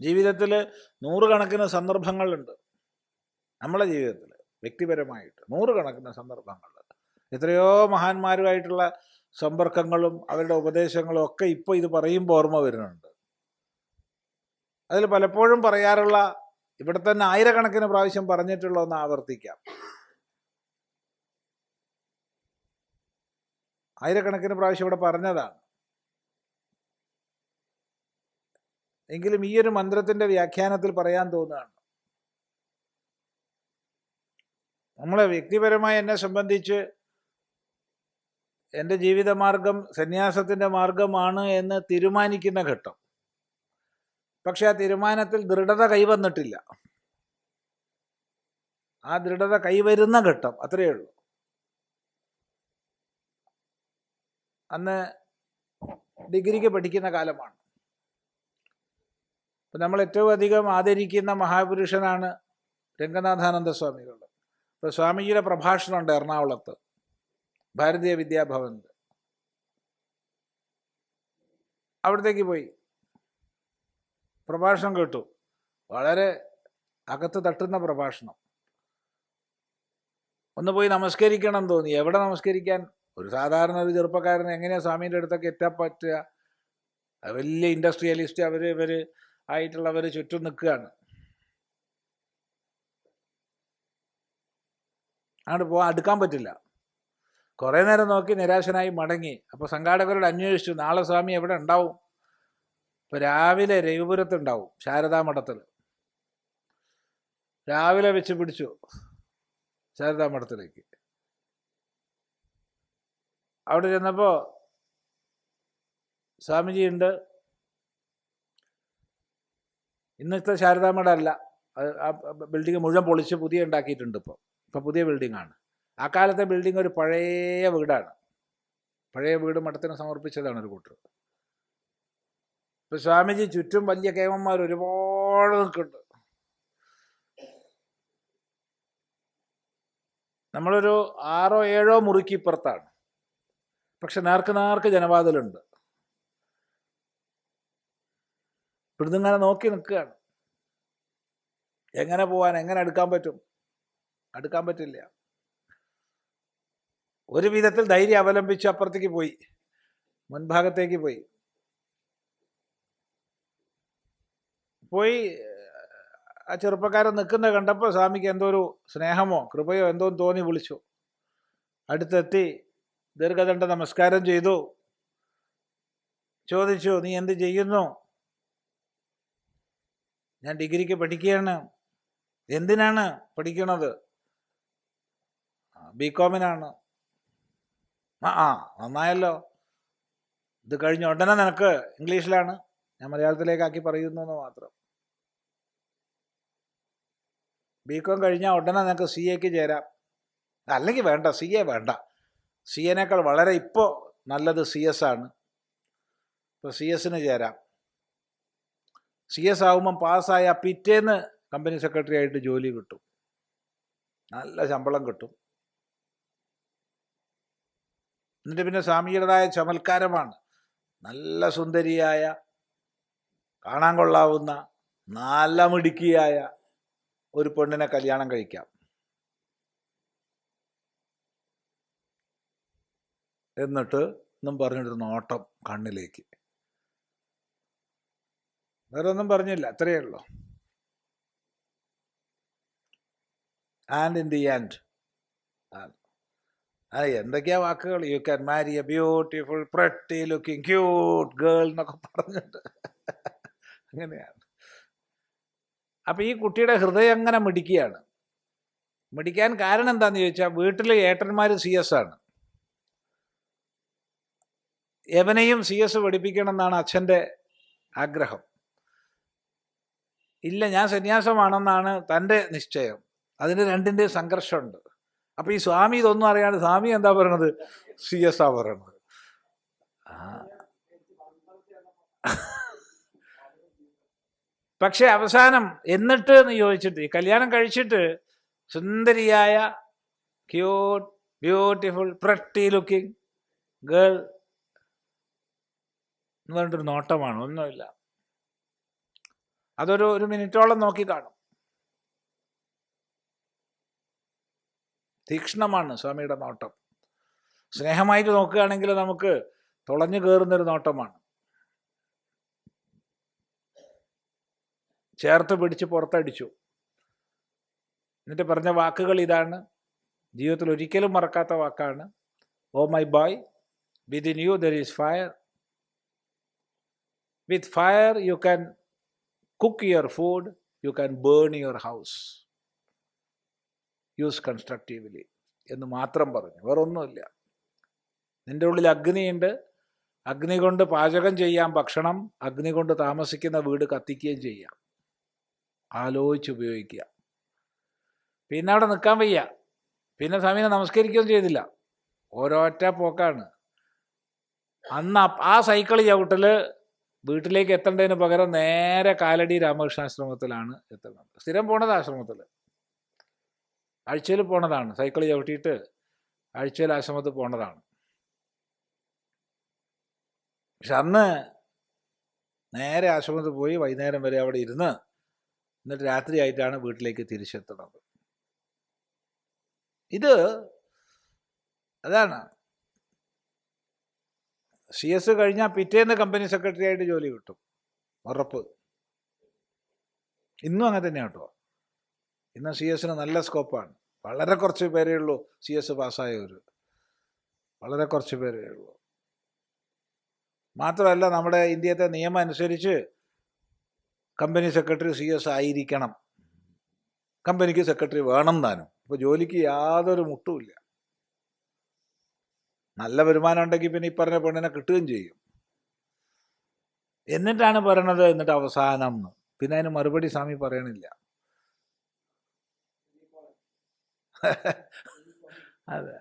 ജീവിതത്തിൽ നൂറുകണക്കിന് സന്ദർഭങ്ങളുണ്ട്. നമ്മളെ ജീവിതത്തിൽ വ്യക്തിപരമായിട്ട് നൂറുകണക്കിന് സന്ദർഭങ്ങൾ എത്രയോ മഹാന്മാരുമായിട്ടുള്ള സമ്പർക്കങ്ങളും അവരുടെ ഉപദേശങ്ങളും ഒക്കെ ഇപ്പോൾ ഇത് പറയുമ്പോൾ ഓർമ്മ വരുന്നുണ്ട്. അതിൽ പലപ്പോഴും പറയാറുള്ള ഇവിടെ തന്നെ ആയിരക്കണക്കിന് പ്രാവശ്യം പറഞ്ഞിട്ടുള്ള ഒന്ന് ആവർത്തിക്കാം. ആയിരക്കണക്കിന് പ്രാവശ്യം ഇവിടെ പറഞ്ഞതാണ്. എങ്കിലും ഈ ഒരു മന്ത്രത്തിന്റെ വ്യാഖ്യാനത്തിൽ പറയാൻ തോന്നുകയാണ്. നമ്മളെ വ്യക്തിപരമായി എന്നെ സംബന്ധിച്ച് എന്റെ ജീവിതമാർഗം സന്യാസത്തിന്റെ മാർഗമാണ് എന്ന് തീരുമാനിക്കുന്ന ഘട്ടം. പക്ഷെ ആ തീരുമാനത്തിൽ ദൃഢത കൈവന്നിട്ടില്ല. ആ ദൃഢത കൈവരുന്ന ഘട്ടം അത്രയേ ഉള്ളൂ. അന്ന് ഡിഗ്രിക്ക് പഠിക്കുന്ന കാലമാണ്. അപ്പം നമ്മൾ ഏറ്റവും അധികം ആദരിക്കുന്ന മഹാപുരുഷനാണ് രംഗനാഥാനന്ദ സ്വാമികൾ ഇപ്പോൾ സ്വാമിജിയുടെ പ്രഭാഷണമുണ്ട് എറണാകുളത്ത്. ഭാരതീയ വിദ്യാഭവനിൽ. അവിടത്തേക്ക് പോയി. പ്രഭാഷണം കേട്ടു. വളരെ അകത്ത് തട്ടുന്ന പ്രഭാഷണം. ഒന്ന് പോയി നമസ്കരിക്കണം തോന്നി. എവിടെ നമസ്കരിക്കാൻ? ഒരു സാധാരണ ഒരു ചെറുപ്പക്കാരന് എങ്ങനെയാണ് സ്വാമീന്റെ അടുത്തൊക്കെ എത്താൻ പറ്റുക? വലിയ ഇൻഡസ്ട്രിയലിസ്റ്റ് അവർ ഇവർ ആയിട്ടുള്ളവർ ചുറ്റും നിൽക്കുകയാണ്. അങ്ങോട്ട് പോകാൻ അടുക്കാൻ പറ്റില്ല. കുറേ നേരം നോക്കി നിരാശനായി മടങ്ങി. അപ്പോൾ സംഘാടകരോട് അന്വേഷിച്ചു. നാളെ സ്വാമി എവിടെ ഉണ്ടാവും? ഇപ്പോൾ രാവിലെ രവിപുരത്തുണ്ടാവും ശാരദാ മഠത്തിൽ രാവിലെ വെച്ച് പിടിച്ചു ശാരദാ മഠത്തിലേക്ക്. അവിടെ ചെന്നപ്പോൾ സ്വാമിജി ഉണ്ട്. ഇന്നത്തെ ശാരദാമ്മയുടെ അല്ല. ആ ബിൽഡിംഗ് മുഴുവൻ പൊളിച്ച് പുതിയ ഉണ്ടാക്കിയിട്ടുണ്ട് ഇപ്പോൾ ഇപ്പോൾ പുതിയ ബിൽഡിംഗ് ആണ് ആ കാലത്തെ ബിൽഡിംഗ് ഒരു പഴയ വീടാണ്. പഴയ വീട് മഠത്തിന് സമർപ്പിച്ചതാണ് ഒരു കൂട്ടർ. ഇപ്പം സ്വാമിജി ചുറ്റും വലിയ കേമന്മാർ ഒരുപാട് നിൽക്കുന്നുണ്ട്. നമ്മളൊരു ആറോ ഏഴോ മുറിക്ക് ഇപ്പുറത്താണ്. പക്ഷെ നേർക്ക് നേർക്ക് ജനവാതിലുണ്ട്. ഇവിടുന്ന് ഇങ്ങനെ നോക്കി നിൽക്കുകയാണ്. എങ്ങനെ പോവാൻ എങ്ങനെ അടുക്കാൻ പറ്റും? അടുക്കാൻ പറ്റില്ല. ഒരു വിധത്തിൽ ധൈര്യം അവലംബിച്ച് അപ്പുറത്തേക്ക് പോയി. മുൻഭാഗത്തേക്ക് പോയി. പോയി ആ ചെറുപ്പക്കാരൻ നിൽക്കുന്ന കണ്ടപ്പോൾ സ്വാമിക്ക് എന്തോ ഒരു സ്നേഹമോ കൃപയോ എന്തോ തോന്നി വിളിച്ചു. അടുത്തെത്തി ദീർഘദണ്ഡ നമസ്കാരം ചെയ്തു. ചോദിച്ചു നീ എന്ത് ചെയ്യുന്നു? ഞാൻ ഡിഗ്രിക്ക് പഠിക്കുകയാണ്. എന്തിനാണ് പഠിക്കണത്? ബി കോമിനാണ് ആ ആ നന്നായല്ലോ. ഇത് കഴിഞ്ഞ ഉടനെ നിനക്ക് ഇംഗ്ലീഷിലാണ്. ഞാൻ മലയാളത്തിലേക്കാക്കി പറയുന്നു എന്ന് മാത്രം. ബി കോം കഴിഞ്ഞാൽ ഉടനെ നിനക്ക് സി എക്ക് ചേരാം. അല്ലെങ്കിൽ വേണ്ട സി എ വേണ്ട. സി എനേക്കാൾ വളരെ ഇപ്പോൾ നല്ലത് സി എസ് ആണ്. ഇപ്പോൾ സി എസിന് ചേരാം. സി എസ് ആകുമ്പം പാസ്സായ പിറ്റേന്ന് കമ്പനി സെക്രട്ടറി ആയിട്ട് ജോലി കിട്ടും. നല്ല ശമ്പളം കിട്ടും. എന്നിട്ട് പിന്നെ സ്വാമിയുടേതായ ചമൽക്കാരമാണ്. നല്ല സുന്ദരിയായ കാണാൻ കൊള്ളാവുന്ന നല്ല മിടുക്കിയായ ഒരു പെണ്ണിനെ കല്യാണം കഴിക്കാം. എന്നിട്ട് എന്നും പറഞ്ഞിട്ടൊരു നോട്ടം കണ്ണിലേക്ക്. വേറെ ഒന്നും പറഞ്ഞില്ല അത്രയേ ഉള്ളൂ. ആൻഡ് ഇൻ ദി ആൻഡ് ആ എന്തൊക്കെയാ വാക്കുകൾ? You can marry a beautiful pretty looking cute girl എന്നൊക്കെ പറഞ്ഞിട്ട്. അങ്ങനെയാണ്. അപ്പൊ ഈ കുട്ടിയുടെ ഹൃദയം അങ്ങനെ മിടിക്കുകയാണ്. മിടിക്കാൻ കാരണം എന്താന്ന് ചോദിച്ചാൽ വീട്ടിലെ ഏട്ടന്മാർ സി എസ് ആണ്. എവനെയും സി എസ് പഠിപ്പിക്കണം എന്നാണ് അച്ഛന്റെ ആഗ്രഹം. ഇല്ല ഞാൻ സന്യാസമാണെന്നാണ് തന്റെ നിശ്ചയം. അതിന് രണ്ടിന്റെ സംഘർഷമുണ്ട്. അപ്പോൾ ഈ സ്വാമി ഇതൊന്നും അറിയാണ്ട് സ്വാമി എന്താ പറയണത്? സി എസ് ആ. പറയണത് പക്ഷെ അവസാനം എന്നിട്ട് എന്ന് ചോദിച്ചിട്ട് ഈ കല്യാണം കഴിച്ചിട്ട് സുന്ദരിയായ cute beautiful pretty looking girl എന്ന് പറഞ്ഞിട്ടൊരു നോട്ടമാണ്. ഒന്നുമില്ല. അതൊരു ഒരു മിനിറ്റോളം നോക്കി കാണും. തീക്ഷ്ണമാണ് സ്വാമിയുടെ നോട്ടം. സ്നേഹമായിട്ട് നോക്കുകയാണെങ്കിൽ നമുക്ക് തുളഞ്ഞു കയറുന്നൊരു നോട്ടമാണ്. ചേർത്ത് പിടിച്ച് പുറത്തടിച്ചു. എന്നിട്ട് പറഞ്ഞ വാക്കുകൾ ഇതാണ്. ജീവിതത്തിൽ ഒരിക്കലും മറക്കാത്ത വാക്കാണ്. ഓ my boy within you there is fire. With fire you can cook your food, you can burn your house. Use constructively എന്ന് മാത്രം പറഞ്ഞു. വേറൊന്നുമില്ല. നിന്റെ ഉള്ളിൽ അഗ്നിയുണ്ട്. അഗ്നി കൊണ്ട് പാചകം ചെയ്യാം ഭക്ഷണം. അഗ്നി കൊണ്ട് താമസിക്കുന്ന വീട് കത്തിക്കുകയും ചെയ്യാം. ആലോചിച്ച് ഉപയോഗിക്കുക. പിന്നെ അവിടെ നിൽക്കാൻ വയ്യ. പിന്നെ സ്വാമിനെ നമസ്കരിക്കുകയും ചെയ്തില്ല. ഓരോറ്റ പോക്കാണ്. അന്ന് ആ സൈക്കിൾ ചവിട്ടൽ വീട്ടിലേക്ക് എത്തേണ്ടതിന് പകരം നേരെ കാലടി രാമകൃഷ്ണാശ്രമത്തിലാണ് എത്തുന്നത്. സ്ഥിരം പോണത് ആശ്രമത്തിൽ ആഴ്ചയിൽ പോണതാണ്. സൈക്കിൾ ചവിട്ടിയിട്ട് ആഴ്ചയിൽ ആശ്രമത്തിൽ പോണതാണ്. പക്ഷെ അന്ന് നേരെ ആശ്രമത്തിൽ പോയി വൈകുന്നേരം വരെ അവിടെ ഇരുന്ന് എന്നിട്ട് രാത്രിയായിട്ടാണ് വീട്ടിലേക്ക് തിരിച്ചെത്തുന്നത്. ഇത് അതാണ് സി എസ് കഴിഞ്ഞാൽ പിറ്റേന്ന് കമ്പനി സെക്രട്ടറി ആയിട്ട് ജോലി കിട്ടും. ഉറപ്പ്. ഇന്നും അങ്ങനെ തന്നെയാണ് കേട്ടോ ഇന്ന് സി എസിന് നല്ല സ്കോപ്പാണ് വളരെ കുറച്ച് പേരേ ഉള്ളൂ സി എസ് പാസ്സായവർ വളരെ കുറച്ച് പേരേ ഉള്ളൂ. മാത്രമല്ല നമ്മുടെ ഇന്ത്യത്തെ നിയമം അനുസരിച്ച് കമ്പനി സെക്രട്ടറി സി എസ് ആയിരിക്കണം. കമ്പനിക്ക് സെക്രട്ടറി വേണം താനും ഇപ്പോൾ ജോലിക്ക് യാതൊരു മുട്ടുമില്ല നല്ല വരുമാനം ഉണ്ടെങ്കിൽ പിന്നെ ഈ പറഞ്ഞ പെണ്ണിനെ കിട്ടുകയും ചെയ്യും. എന്നിട്ടാണ് പറയണത് എന്നിട്ട് അവസാനം പിന്നെ അതിന് മറുപടി സ്വാമി പറയണില്ല. അതെ.